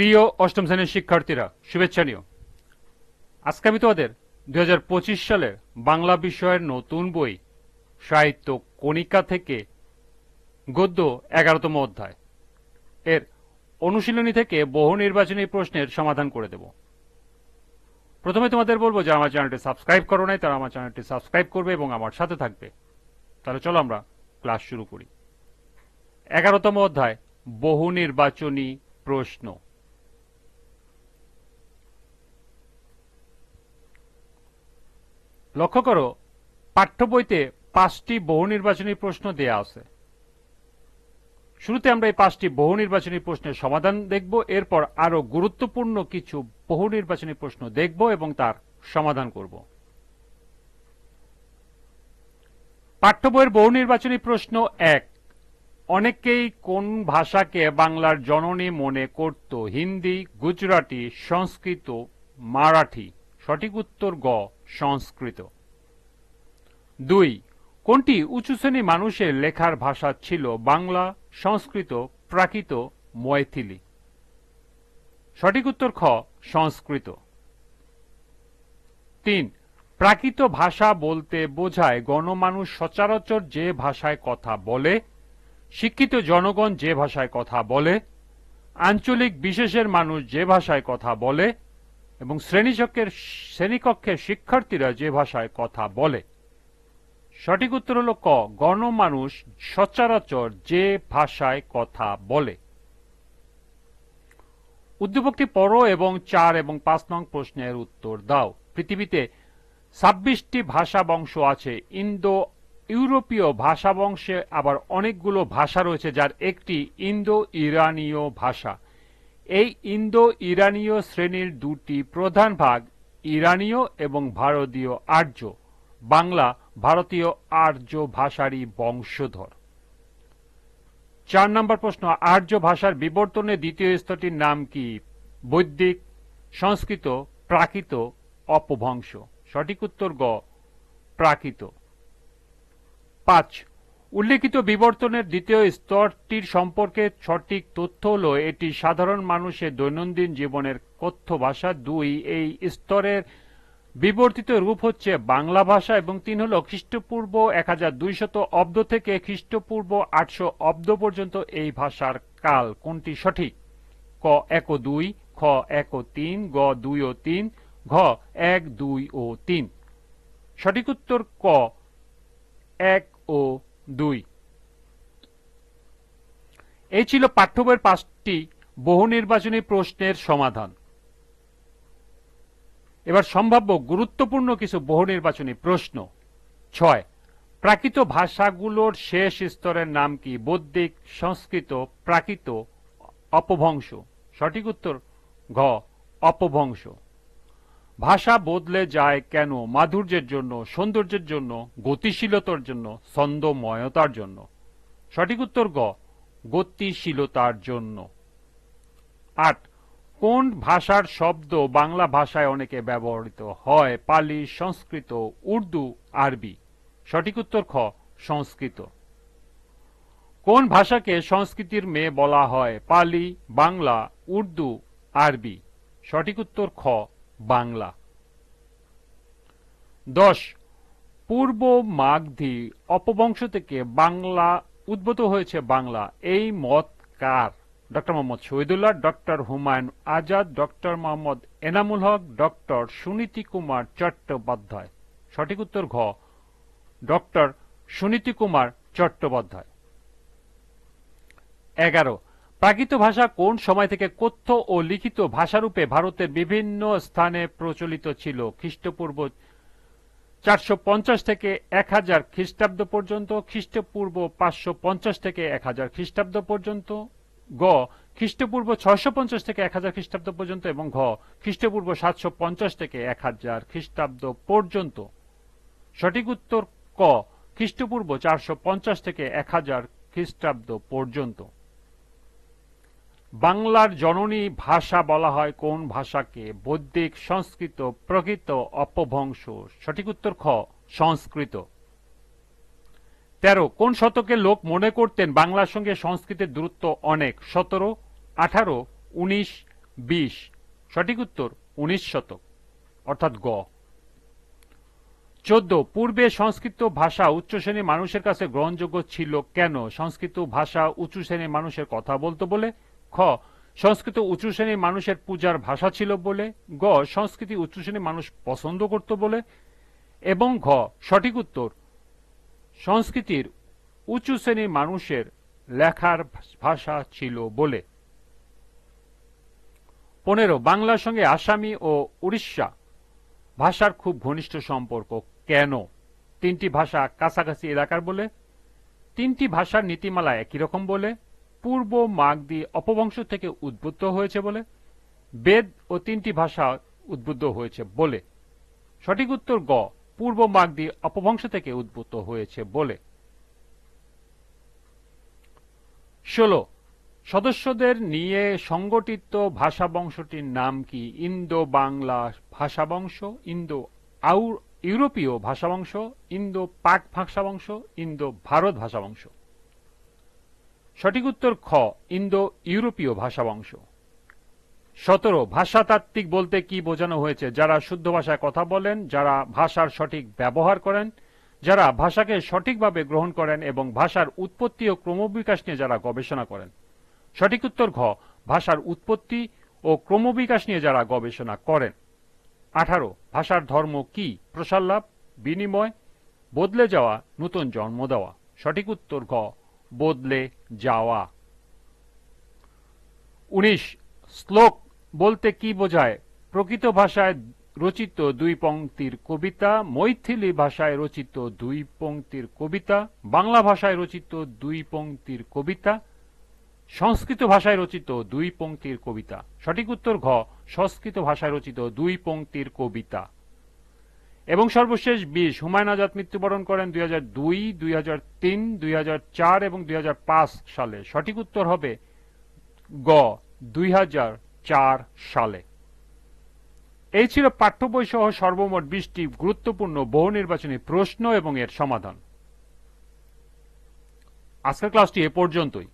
প্রিয় অষ্টম শ্রেণির শিক্ষার্থীরা, শুভেচ্ছা নিও। আজকে আমি তোমাদের দুই সালের বাংলা বিষয়ের নতুন বই, সাহিত্য কণিকা থেকে গদ্য এগারোতম অধ্যায় এর অনুশীলনী থেকে বহু নির্বাচনী প্রশ্নের সমাধান করে দেব। প্রথমে তোমাদের বলব যে আমার চ্যানেলটি সাবস্ক্রাইব করো নাই তারা আমার চ্যানেলটি সাবস্ক্রাইব করবে এবং আমার সাথে থাকবে। তাহলে চলো আমরা ক্লাস শুরু করি। এগারোতম অধ্যায়, বহু নির্বাচনী প্রশ্ন। লক্ষ্য করো, পাঠ্য বইতে পাঁচটি বহু নির্বাচনী প্রশ্ন দেয়া আছে। শুরুতে আমরা এই পাঁচটি বহু নির্বাচনী প্রশ্নের সমাধান দেখব, এরপর আরও গুরুত্বপূর্ণ কিছু বহু নির্বাচনী প্রশ্ন দেখব এবং তার সমাধান করব। পাঠ্য বইয়ের বহু নির্বাচনী প্রশ্ন এক, অনেকেই কোন ভাষাকে বাংলার জননী মনে করত? হিন্দি, গুজরাটি, সংস্কৃত, মারাঠি? সঠিক উত্তর গ সংস্কৃত। দুই, কোনটি উঁচু শ্রেণি মানুষের লেখার ভাষা ছিল বাংলা, সংস্কৃত, প্রাকৃত, মৈথিলি? সঠিক উত্তর খ, সংস্কৃত। তিন, প্রাকৃত ভাষা বলতে বোঝায় গণমানুষ সচরাচর যে ভাষায় কথা বলে, শিক্ষিত জনগণ যে ভাষায় কথা বলে, আঞ্চলিক বিশেষের মানুষ যে ভাষায় কথা বলে এবং শ্রেণীচকের শ্রেণীকক্ষের শিক্ষার্থীরা যে ভাষায় কথা বলে। সঠিক উত্তর হল ক, গণমানুষ সচরাচর যে ভাষায় কথা বলে। উদ্দীপকটি পড়ো এবং চার এবং পাঁচ নং প্রশ্নের উত্তর দাও। পৃথিবীতে ছাব্বিশটি ভাষা বংশ আছে। ইন্দো ইউরোপীয় ভাষা বংশে আবার অনেকগুলো ভাষা রয়েছে, যার একটি ইন্দো ইরানীয় ভাষা। এই ইন্দো ইরানীয় শ্রেণির দুটি প্রধান ভাগ, ইরানীয় এবং ভারতীয় আর্য। বাংলা ভারতীয় আর্য ভাষারই বংশধর। চার নম্বর প্রশ্ন, আর্য ভাষার বিবর্তনে দ্বিতীয় স্তরটির নাম কি? বৈদিক, সংস্কৃত, প্রাকৃত, অপভ্রংশ। সঠিক উত্তর গ, প্রাকৃত। পাঁচ উল্লেখিত বিবর্তনের দ্বিতীয় স্তরটির সম্পর্কে সঠিক তথ্য হল এটি সাধারণ মানুষের দৈনন্দিন জীবনের কথ্য ভাষা দুই। এই স্তরের বিবর্তিত রূপ হচ্ছে বাংলা ভাষা এবং তিন হল খ্রিস্টপূর্ব এক হাজার দুইশত অব্দ থেকে খ্রিস্টপূর্ব আটশো অব্দ পর্যন্ত এই ভাষার কাল। কোনটি সঠিক? ক এক ও দুই, খ এক ও তিন, গ দুই ও তিন, ঘ এক, দুই ও তিন। সঠিক উত্তর ক এক ও দুই। এই ছিল পাঠ্য বইয়ের পাঁচটি বহু নির্বাচনী প্রশ্নের সমাধান। এবার সম্ভাব্য গুরুত্বপূর্ণ কিছু বহু নির্বাচনী প্রশ্ন। ছয়, প্রাকৃত ভাষাগুলোর শেষ স্তরের নাম কি? বৌদ্ধিক, সংস্কৃত, প্রাকৃত, অপভ্রংশ। সঠিক উত্তর ঘ, অপভ্রংশ। ভাষা বদলে যায় কেন? মাধুর্যের জন্য, সৌন্দর্যের জন্য, গতিশীলতার জন্য, ছন্দময়তার জন্য। সঠিক উত্তর গ, গতিশীলতার জন্য। আট, কোন ভাষার শব্দ বাংলা ভাষায় অনেকে ব্যবহৃত হয়? পালি, সংস্কৃত, উর্দু, আরবি। সঠিক উত্তর খ, সংস্কৃত। কোন ভাষাকে সংস্কৃতির মেয়ে বলা হয়? পালি, বাংলা, উর্দু, আরবি। সঠিক উত্তর খ বাংলা। দশ, পূর্ব মাগধি অপবংশ থেকে বাংলা উদ্ভূত হয়েছে বাংলা। এই মত কার? Doctor Mohammad Shahidullah, doctor Humayun Azad, doctor Mohammad Enamul Haque, doctor Suniti Kumar Chattopadhyay. সঠিক উত্তর ঘ, ডক্টর সুনীতি কুমার চট্টোপাধ্যায়। এগারো প্রাকৃত ভাষা কোন সময় থেকে কথ্য ও লিখিত ভাষারূপে ভারতের বিভিন্ন স্থানে প্রচলিত ছিল? খ্রিস্টপূর্ব চারশো পঞ্চাশ থেকে এক হাজার খ্রিস্টাব্দ পর্যন্ত, খ্রিস্টপূর্ব পাঁচশো পঞ্চাশ থেকে এক হাজার খ্রিস্টাব্দ পর্যন্ত, গ, খ্রিস্টপূর্ব ছয়শো পঞ্চাশ থেকে এক হাজার খ্রিস্টাব্দ পর্যন্ত এবং ঘ, খ্রিস্টপূর্ব সাতশো পঞ্চাশ থেকে এক হাজার খ্রিস্টাব্দ পর্যন্ত। সঠিক উত্তর ক, খ্রিস্টপূর্ব চারশো পঞ্চাশ থেকে এক হাজার খ্রিস্টাব্দ পর্যন্ত। বাংলার জননী ভাষা বলা হয় কোন ভাষাকে? বৈদিক, সংস্কৃত, প্রকৃত, অপভ্রংশ। সঠিক উত্তর খ, সংস্কৃত। তেরো, কোন শতকে লোক মনে করতেন বাংলার সঙ্গে সংস্কৃতের দূরত্ব অনেক? সতেরো, আঠারো, উনিশ, বিশ। সঠিক উত্তর, উনিশ শতক। অর্থাৎ গ। চোদ্দ, পূর্বে সংস্কৃত ভাষা উচ্চ শ্রেণির মানুষের কাছে গ্রহণযোগ্য ছিল কেন? সংস্কৃত ভাষা উঁচু শ্রেণির মানুষের কথা বলতো বলে খ, সংস্কৃত উঁচু শ্রেণির মানুষের পূজার ভাষা ছিল বলে, গ, সংস্কৃতি উচ্চ শ্রেণির মানুষ পছন্দ করত বলে, এবং ঘ, সঠিক উত্তর, সংস্কৃতির উঁচু শ্রেণির মানুষের লেখার ভাষা ছিল বলে। পনেরো, বাংলার সঙ্গে আসামি ও উড়িষ্যা ভাষার খুব ঘনিষ্ঠ সম্পর্ক। কেন? তিনটি ভাষা কাছাকাছি এলাকার বলে। তিনটি ভাষার নীতিমালা একই রকম বলে। পূর্ব মাগধি অপবংশ থেকে উদ্বুদ্ধ হয়েছে বলে, বেদ ও তিনটি ভাষা উদ্বুদ্ধ হয়েছে বলে। সঠিক উত্তর গ, পূর্ব মাগধি অপবংশ থেকে উদ্বুদ্ধ হয়েছে বলে। ষোলো, সদস্যদের নিয়ে সংগঠিত ভাষা বংশটির নাম কি? ইন্দো বাংলা ভাষা বংশ ইন্দো আউ ইউরোপীয় ভাষা বংশ ইন্দো পাক ভাষা বংশ ইন্দো ভারত ভাষা বংশ সঠিক উত্তর খ ইন্দো ইউরোপীয় ভাষা বংশ সতেরো, ভাষাতাত্ত্বিক বলতে কি বোঝানো হয়েছে? যারা শুদ্ধ ভাষায় কথা বলেন, যারা ভাষার সঠিক ব্যবহার করেন, যারা ভাষাকে সঠিকভাবে গ্রহণ করেন এবং ভাষার উৎপত্তি ও ক্রমবিকাশ নিয়ে যারা গবেষণা করেন। সঠিক উত্তর ঘ, ভাষার উৎপত্তি ও ক্রমবিকাশ নিয়ে যারা গবেষণা করেন। আঠারো, ভাষার ধর্ম কি? প্রসার লাভ, বিনিময়, বদলে যাওয়া, নতুন জন্ম দেওয়া। সঠিক উত্তর ঘ বদলে যাওয়া। উনিশ, শ্লোক বলতে কি বোঝায়? প্রকৃত ভাষায় রচিত দুই পংক্তির কবিতা, মৈথিলি ভাষায় রচিত দুই পংক্তির কবিতা, বাংলা ভাষায় রচিত দুই পংক্তির কবিতা, সংস্কৃত ভাষায় রচিত দুই পংক্তির কবিতা। সঠিক উত্তর ঘ, সংস্কৃত ভাষায় রচিত দুই পংক্তির কবিতা। এবং সর্বশেষ বিশ, হুমায়ুন আজাদ মৃত্যুবরণ করেন দুই হাজার দুই দুই হাজার তিন, দুই হাজার চার এবং দুই হাজার পাঁচ সালে। সঠিক উত্তর হবে গ, দুই হাজার চার সালে। এই ছিল পাঠ্য বই সহ সর্বমোট বিশটি গুরুত্বপূর্ণ বহু নির্বাচনী প্রশ্ন এবং এর সমাধান। আজকের ক্লাসটি এ পর্যন্তই।